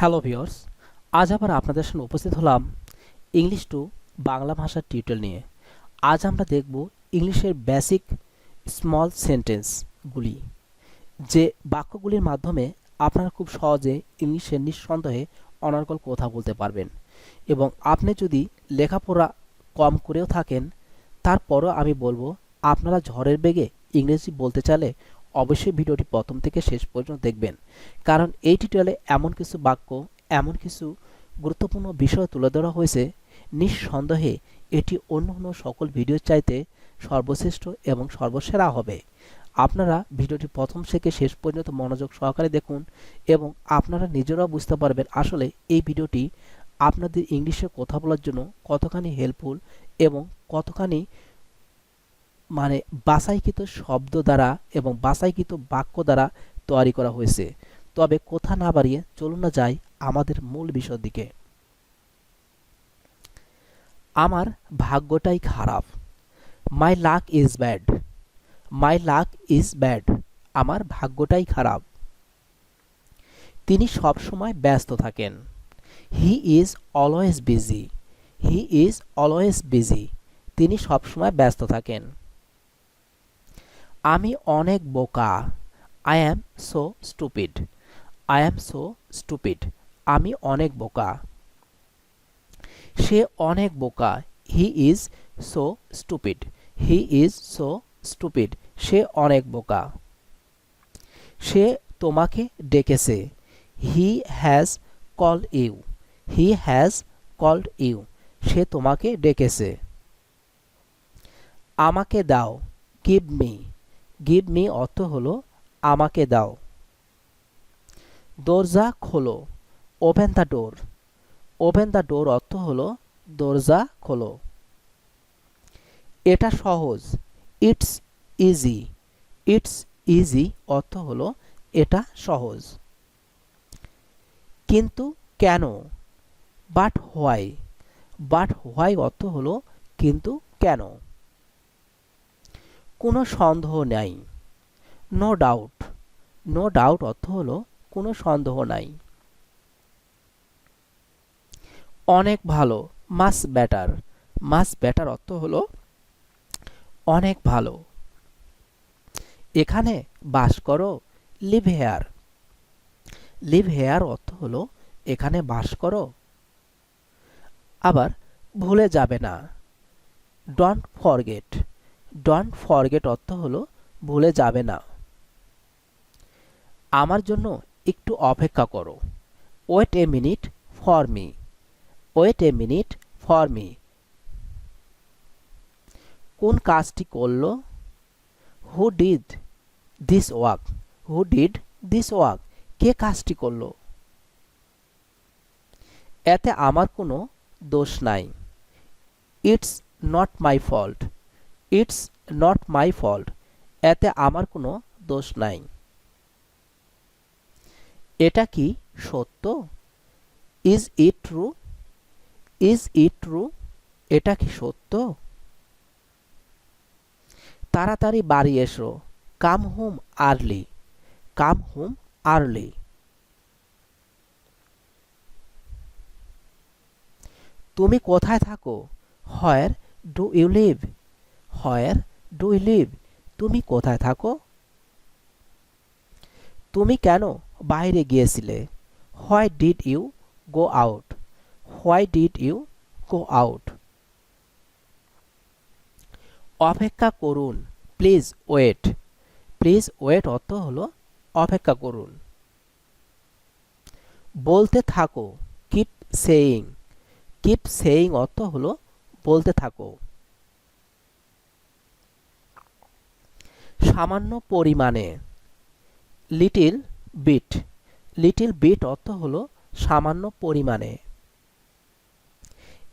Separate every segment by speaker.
Speaker 1: Hello viewers আজ আবার আপনাদের সামনে উপস্থিত হলাম ইংলিশ টু বাংলা ভাষার টিউটোরিয়াল নিয়ে। আজ আমরা দেখব ইংলিশের বেসিক স্মল সেন্টেন্সগুলি যে বাক্যগুলির মাধ্যমে আপনারা খুব সহজে ইংলিশের নিঃসন্দেহে অনর্গল কথা বলতে পারবেন এবং আপনি যদি লেখাপড়া কম করেও থাকেন, তারপরও আমি বলব, আপনারা ঝড়ের বেগে ইংরেজি বলতে চাইলে অবশ্যই ভিডিওটি প্রথম থেকে শেষ পর্যন্ত দেখবেন। কারণ এই টিউটোরিয়ালে এমন কিছু বাক্য, এমন কিছু গুরুত্বপূর্ণ বিষয় তুলে ধরা হয়েছে। নিঃসন্দেহে এটি অন্য অন্য সকল ভিডিওর চাইতে সর্বশ্রেষ্ঠ এবং সর্বসেরা হবে। আপনারা ভিডিওটি প্রথম থেকে শেষ পর্যন্ত মনোযোগ সহকারে দেখুন এবং আপনারা নিজেরাও বুঝতে পারবেন আসলে এই ভিডিওটি আপনাদের ইংলিশে কথা বলার জন্য কতখানি হেল্পফুল এবং কতখানি মানে বাছাইকৃত শব্দ দ্বারা এবং বাছাইকৃত বাক্য দ্বারা তৈরি করা হয়েছে। তবে কথা না বাড়িয়ে চলুন না যাই আমাদের মূল বিষয়ের দিকে। আমার ভাগ্যটাই খারাপ। My luck is bad my luck is bad আমার ভাগ্যটাই খারাপ। তিনি সব সময় ব্যস্ত থাকেন। He is always busy he is always busy তিনি সব সময় ব্যস্ত থাকেন। আমি অনেক বোকা। I am so stupid I am so stupid আমি অনেক বোকা। সে অনেক বোকা। He is so stupid he is so stupid সে অনেক বোকা। সে তোমাকে ডেকেছে। He has call you he has called you সে তোমাকে ডেকেছে। আমাকে দাও। গিভ মি গিভ মি অর্থ হলো, আমাকে দাও। দরজা খোলো open the door open the door অর্থ হলো, দরজা খোলো। এটা সহজ। ইটস ইজি ইটস ইজি অর্থ হলো, এটা সহজ। কিন্তু কেন? বাট হোয়াই বাট হোয়াই অর্থ হলো, কিন্তু কেন? কোনো সন্দেহ নাই। নো ডাউট নো ডাউট অর্থ হলো কোনো সন্দেহ নাই। অনেক ভালো। মাস ব্যাটার মাস ব্যাটার অর্থ হলো অনেক ভালো। এখানে বাস করো লিভ হেয়ার লিভ হেয়ার অর্থ হলো এখানে বাস করো। আবার ভুলে যাবে না। ডোন্ট ফরগেট ডোন্ট ফরগেট অর্থ হলো ভুলে যাবে না। আমার জন্য একটু অপেক্ষা করো। Wait a minute for me wait a minute for me কোন কাজটি করল? Who did this work who did this work কে কাজটি করল? এতে আমার কোনো দোষ নাই। It's not my fault it's not my fault এতে আমার কোনো দোষ নাই। এটা কি সত্য? Is it true is it true এটা কি সত্য? তাড়াতাড়ি বাড়ি এসো। Come home early come home early তুমি কোথায় থাকো? Where do you live where do you live তুমি কোথায় থাকো? তুমি কেন বাইরে গিয়েছিলে? Why did you go out why did you go out অপেক্ষা করুন প্লিজ ওয়েট প্লিজ ওয়েট অর্থ হলো অপেক্ষা করুন। বলতে থাকো কিপ সেইং কিপ সেইং অর্থ হলো বলতে থাকো। সামান্য পরিমাণে। লিটিল বিট লিটিল বিট অর্থ হলো সামান্য পরিমাণে।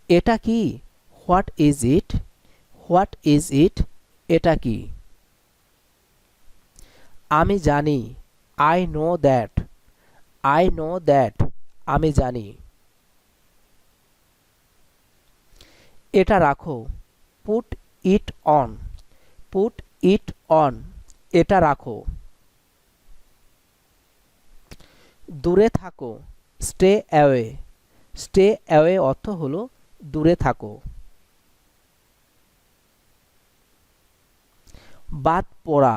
Speaker 1: এটা কি? What is it what is it এটা কি? আমি জানি। I know that I know that আমি জানি। এটা রাখো। Put it on put it on, এটা রাখো। দূরে থাকো, স্টে অ্যাওয়ে। স্টে অ্যাওয়ে অর্থ হলো দূরে থাকো। বাদ পড়া,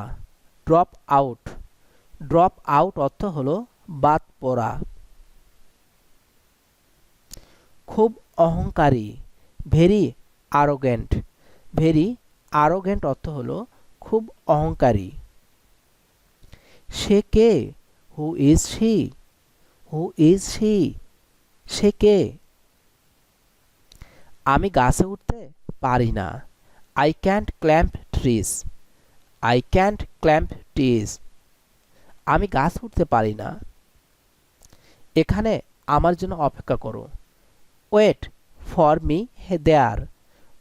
Speaker 1: ড্রপ আউট। ড্রপ আউট অর্থ হলো বাদ পড়া। খুব অহংকারী ভেরি আরোগেন্ট ভেরি আরোগেন্ট অর্থ হলো খুব অহংকারী। সে কে? Who is she who is she সে কে? আমি গাছে উঠতে পারি না। I can't clamp trees I can't clamp trees আমি গাছ উঠতে পারি না। এখানে আমার জন্য অপেক্ষা করো। Wait for me hey there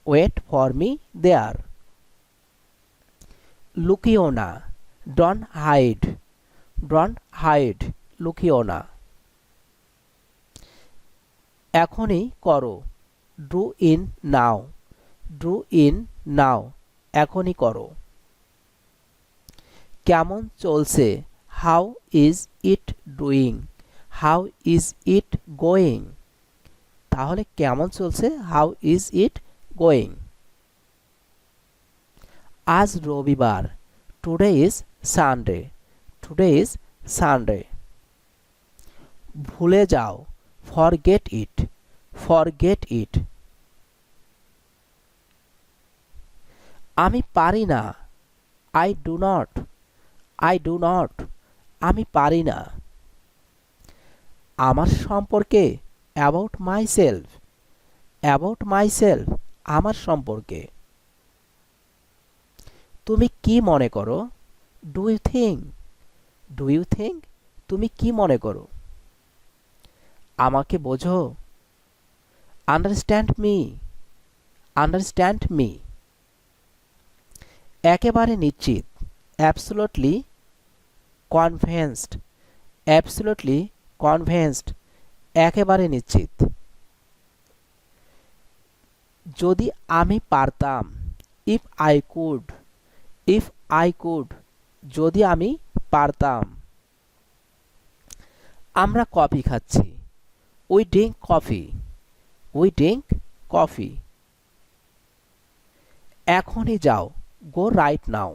Speaker 1: wait for me there লুকিও না। Don't hide. ডন হাইড, লুকিও না। এখনই করো। Do in now. Do in now. এখনই করো। কেমন চলছে? How is it doing? How is it going? তাহলে কেমন চলছে? How is it going? আজ রবিবার। Today is Sunday today is Sunday ভুলে যাও। ফরগেট ইট ফরগেট ইট আমি পারি না। I do not I do not আমি পারি না। আমার সম্পর্কে about myself about myself আমার সম্পর্কে। তুমি কি মনে করো? Do you think do you think তুমি কি মনে করো? আমাকে বোঝো। আন্ডারস্ট্যান্ড মি আন্ডারস্ট্যান্ড মি একেবারে নিশ্চিত। অ্যাবসোলুটলি কনভেন্সড অ্যাবসোলুটলি কনভেন্সড একেবারে নিশ্চিত। যদি আমি পারতাম if I could if I could যদি আমি পারতাম। আমরা কফি খাচ্ছি। We drink coffee we drink coffee এখনই যাও। গো রাইট নাও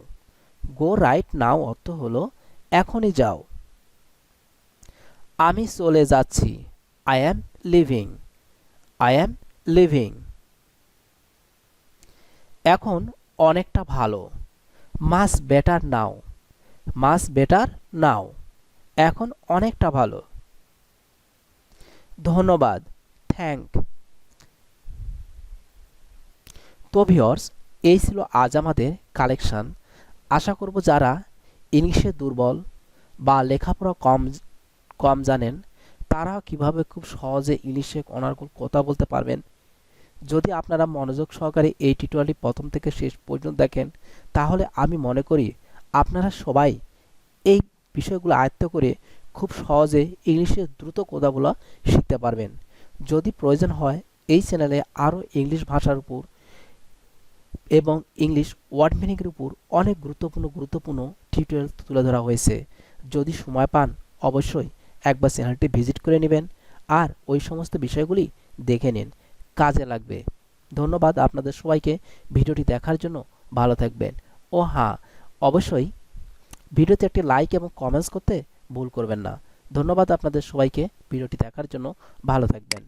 Speaker 1: গো রাইট নাও অর্থ হলো, এখনই যাও। আমি চলে যাচ্ছি। I am living I am living এখন অনেকটা ভালো। মাস বেটার নাও মাস বেটার নাও এখন অনেকটা ভালো। ধন্যবাদ। থ্যাংক তো ভিওর্স এই ছিল আজ আমাদের কালেকশান আশা করব যারা ইংলিশে দুর্বল বা লেখাপড়া কম কম জানেন তারা কীভাবে খুব সহজে ইংলিশে অনার্গল কথা বলতে পারবেন। যদি আপনারা মনোযোগ সহকারে এই টিউটোরিয়ালটি প্রথম থেকে শেষ পর্যন্ত দেখেন, তাহলে আমি মনে করি আপনারা সবাই এই বিষয়গুলো আয়ত্ত করে খুব সহজে ইংলিশে দ্রুত কথা বলা শিখতে পারবেন। যদি প্রয়োজন হয়, এই চ্যানেলে আরও ইংলিশ ভাষার উপর এবং ইংলিশ ওয়ার্ড মিনিংয়ের উপর অনেক গুরুত্বপূর্ণ গুরুত্বপূর্ণ টিউটোরিয়াল তুলে ধরা হয়েছে। যদি সময় পান, অবশ্যই একবার চ্যানেলটি ভিজিট করে নেবেন আর ওই সমস্ত বিষয়গুলি দেখে নিন। কাজে লাগবে। ধন্যবাদ আপনাদের সবাইকে ভিডিওটি দেখার জন্য। ভালো থাকবেন। ও হ্যাঁ অবশ্যই ভিডিওতে একটি লাইক এবং কমেন্টস করতে ভুল করবেন না। ধন্যবাদ আপনাদের সবাইকে ভিডিওটি দেখার জন্য। ভালো থাকবেন।